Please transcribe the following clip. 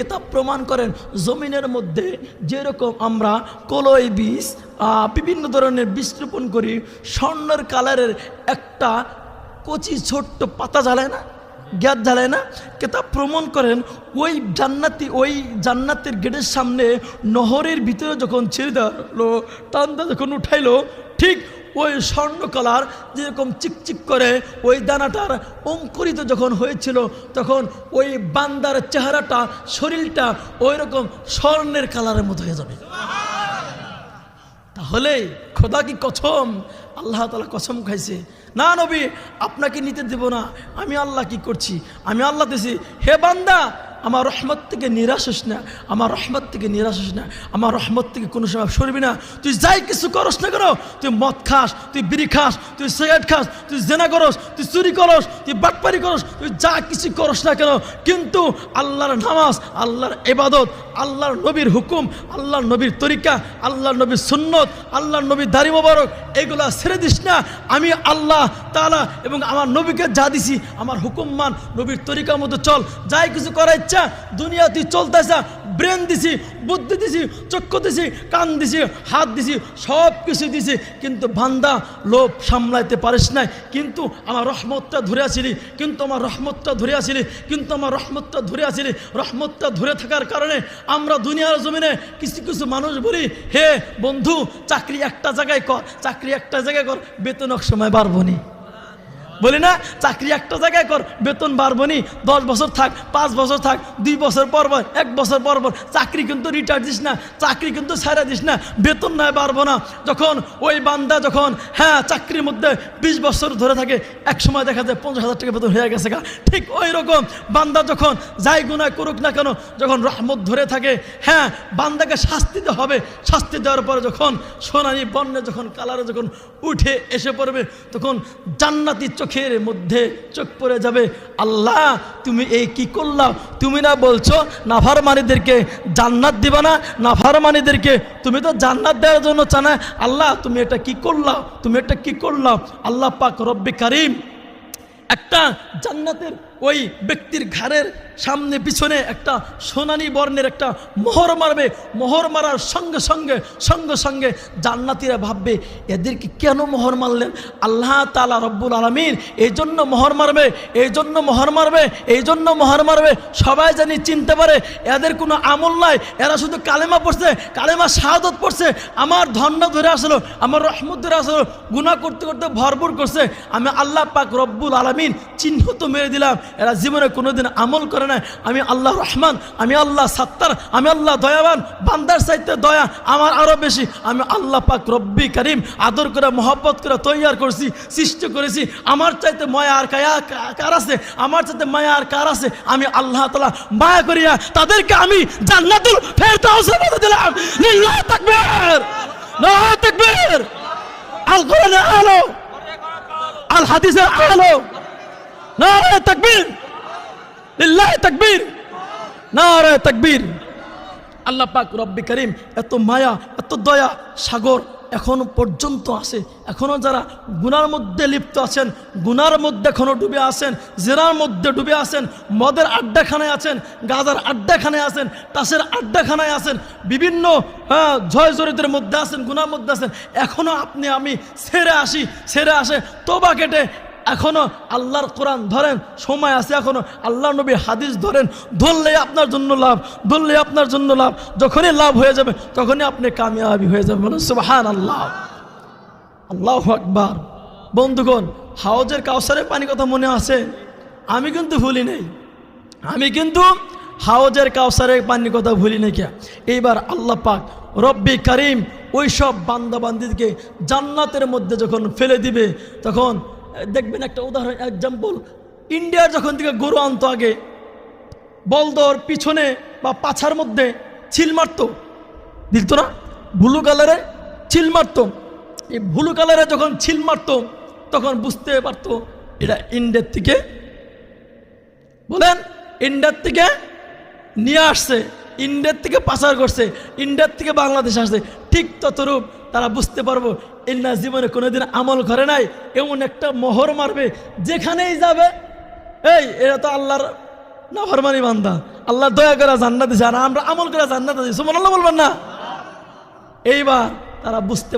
কিতাব প্রমাণ করেন, জমিনের মধ্যে যেরকম আমরা কলই বীজ বিভিন্ন ধরনের বীজ রোপণ করি, স্বর্ণের কালারের একটা কচি ছোট্ট পাতা জ্বালায় না? গ্যাস জ্বালায় না? কেতাব প্রমাণ করেন, ওই জান্নাতি, ওই জান্নাতের গেটের সামনে নহরের ভিতরে যখন ছেড়ে দেওয়ালো টান্দা যখন উঠাইলো, ঠিক ওই স্বর্ণ কালার যেরকম চিকচিক করে, ওই দানাটার অঙ্কুরিত যখন হয়েছিল, তখন ওই বান্দার চেহারাটা, শরীরটা ওই রকম স্বর্ণের কালারের মতো হয়ে যাবে। তাহলে খোদা কি কসম আল্লাহ তালা কসম খাইছে। না নবী, আপনাকে নিতে দেব না। আমি আল্লাহ কি করছি? আমি আল্লাহ দিছি, হে বান্দা আমার রহমত থেকে নিরাশ হোস না, আমার রহমত থেকে নিরাশ হোস না, আমার রহমত থেকে কোনো সময় সরবি না। তুই যাই কিছু করস না কেন, তুই মদ খাস, তুই বিড়ি খাস, তুই সিগারেট খাস, তুই জেনা করস, তুই চুরি করস, তুই বাটপারি করস, তুই যা কিছু করস না কেন, কিন্তু আল্লাহর নামাজ, আল্লাহর এবাদত আল্লাহর নবীর হুকুম, আল্লাহর নবীর তরিকা, আল্লাহর নবীর সুন্নত, আল্লাহর নবীর দাড়ি মোবারক, এগুলা ছেড়ে দিস না। আমি আল্লাহ তালা এবং আমার নবীকে যা দিছি, আমার হুকুম মান, নবীর তরিকার মতো চল, যাই কিছু করার ইচ্ছা দুনিয়া তুই চলতেছ, ব্রেন দিছি, বুদ্ধি দিছি, চক্ষু দিছি, কান দিছি, হাত দিছি সব কিছু দিছি, কিন্তু বান্দা লোভ সামলাইতে পারিস নাই। কিন্তু আমার রহমতটা ধরে আসিলি, কিন্তু আমার রহমতটা ধরে আসিলি, কিন্তু আমার রহমতটা ধরে আসিলি। রহমতটা ধরে থাকার কারণে আমরা দুনিয়ার জমিনে কিছু কিছু মানুষ বলি, হে বন্ধু, চাকরি একটা জায়গায় কর, চাকরি একটা জায়গায় কর বেতন এক সময় বাড়বো নি। বলি না, চাকরি একটা জায়গায় কর, বেতন বাড়বো নি, দশ বছর থাক, পাঁচ বছর থাক, দুই বছর পর পর, এক বছর পর পর, চাকরি কিন্তু রিটায়ার দিস না, চাকরি কিন্তু ছাড়া দিস না, বেতন নয় বাড়বো না। যখন ওই বান্দা যখন হ্যাঁ চাকরির মধ্যে বিশ বছর ধরে থাকে, এক সময় দেখা যায় পঞ্চাশ হাজার টাকা বেতন হয়ে গেছে গা। ঠিক ওই রকম বান্দা যখন যাই গুণায় করুক না কেন, যখন রহমত ধরে থাকে হ্যাঁ বান্দাকে শাস্তি দিতে হবে, শাস্তি দেওয়ার পরে যখন সোনানি বন্যে যখন, কালারে যখন উঠে এসে পড়বে, তখন জান্নাতি চোখের মধ্যে চোখ পড়ে যাবে। আল্লাহ, তুমি এই কি করলাম তুমি না বলছো নাফারমানিদেরকে জান্নাত দিবা না? নাফারমানিদেরকে তুমি তো জান্নাত দেওয়ার জন্য চানা। আল্লাহ, তুমি এটা কি করলাম তুমি এটা কি করলাম আল্লাহ পাক রব্বি কারিম একটা জান্নাতের ওই ব্যক্তির ঘাড়ের সামনে, পিছনে একটা সোনানি বর্ণের একটা মোহর মারবে। মোহর মারার সঙ্গে সঙ্গে সঙ্গে সঙ্গে জান্নাতিরা ভাববে, এদেরকে কেন মোহর মারলেন? আল্লাহ তালা রব্বুল আলমিন এই জন্য মোহর মারবে এই জন্য মোহর মারবে এই জন্য মোহর মারবে। সবাই জানি চিনতে পারে, এদের কোনো আমল নাই। এরা শুধু কালেমা পড়ছে, কালেমা শাহাদত পড়ছে। আমার ধন্য ধরে আসলো, আমার রহমত ধরে আসলো গুণা করতে করতে ভরপুর করছে। আমি আল্লাহ পাক রব্বুল আলমিন চিহ্ন তো মেরে দিলাম। এরা জীবনে কোনোদিন আমল করে নাই। আমি আল্লাহ রহমান, আমি আল্লাহ সাত্তার, আমি আল্লাহ দয়াবান, বান্দার চাইতে দয়া আমার আরও বেশি। আমি আল্লাহ পাক রব্বি করিম, আদর করে, মহব্বত করে তৈয়ার করছি, সৃষ্টি করেছি। আমার চাইতে মায়া আর কায়া কার আছে? আমার চাইতে মায়া আর কার আছে? আমি আল্লাহ তালা মায়া করিয়া তাদেরকে আমি জান্নাতুল দিলাম। আলো, আল হাদিসের আলো। নারে তাকবীর লিল্লাহ তাকবীর নারে তাকবীর আল্লাহ পাক রব্বি করিম এত মায়া, এত দয়া, সাগর এখনও পর্যন্ত আছে। এখনও যারা গুনার মধ্যে লিপ্ত আছেন, গুনার মধ্যে এখনও ডুবে আছেন, জেরার মধ্যে ডুবে আছেন, মদের আড্ডাখানায় আছেন, গাজার আড্ডাখানায় আছেন তাসের আড্ডাখানায় আছেন, বিভিন্ন হ্যাঁ জয় জরিতের মধ্যে আছেন, গুনার মধ্যে আছেন, এখনও আপনি, আমি ছেড়ে আসি, ছেড়ে আসে, তোবা কেটে এখনও আল্লাহর কোরআন ধরেন, সময় আছে এখনও আল্লাহ নবী হাদিস ধরেন, ধরলে আপনার জন্য লাভ, ধরলে আপনার জন্য লাভ, যখনই লাভ হয়ে যাবে, তখনই আপনি কামিয়াবি হয়ে যাবে বলুন সুবাহান আল্লাহ আল্লাহ আকবার। বন্ধুগণ হাউজের কাউসারের পানি কথা মনে আছে? আমি কিন্তু ভুলি নেই। আমি কিন্তু হাউজের কাউসারের পানি কথা ভুলি নাই কে? এইবার আল্লাহ পাক রব্বি করিম ওই সব বান্দাবান্দিকে জান্নাতের মধ্যে যখন ফেলে দিবে, তখন দেখবেন একটা উদাহরণ এক্সাম্পল ইন্ডিয়ার যখন থেকে গরু আনতো আগে, বলদর পিছনে বা পাছার মধ্যে ছিল মারতো। দিত না? ব্লু কালারে ছিল মারতো। এই ব্লু কালারে যখন ছিল মারতো, তখন বুঝতে পারতো, এটা ইন্ডিয়ার থেকে, বলেন ইন্ডিয়ার থেকে নিয়ে আসছে ইন্ডিয়ার থেকে পাচার করছে ইন্ডিয়ার থেকে বাংলাদেশ আসছে। ঠিক ততরূপ তারা বুঝতে পারব ইন্না জীবনে কোনোদিন আমল করে নাই, এমন একটা মোহর মারবে, যেখানেই যাবে, এই, এরা তো আল্লাহর না ফরমানি বান্দা আল্লাহ দয়া করে জান্নাত দিছে আর আমরা আমল করে জান্নাত দিছি সুবহানাল্লাহ বলবেন না? এইবার তারা বুঝতে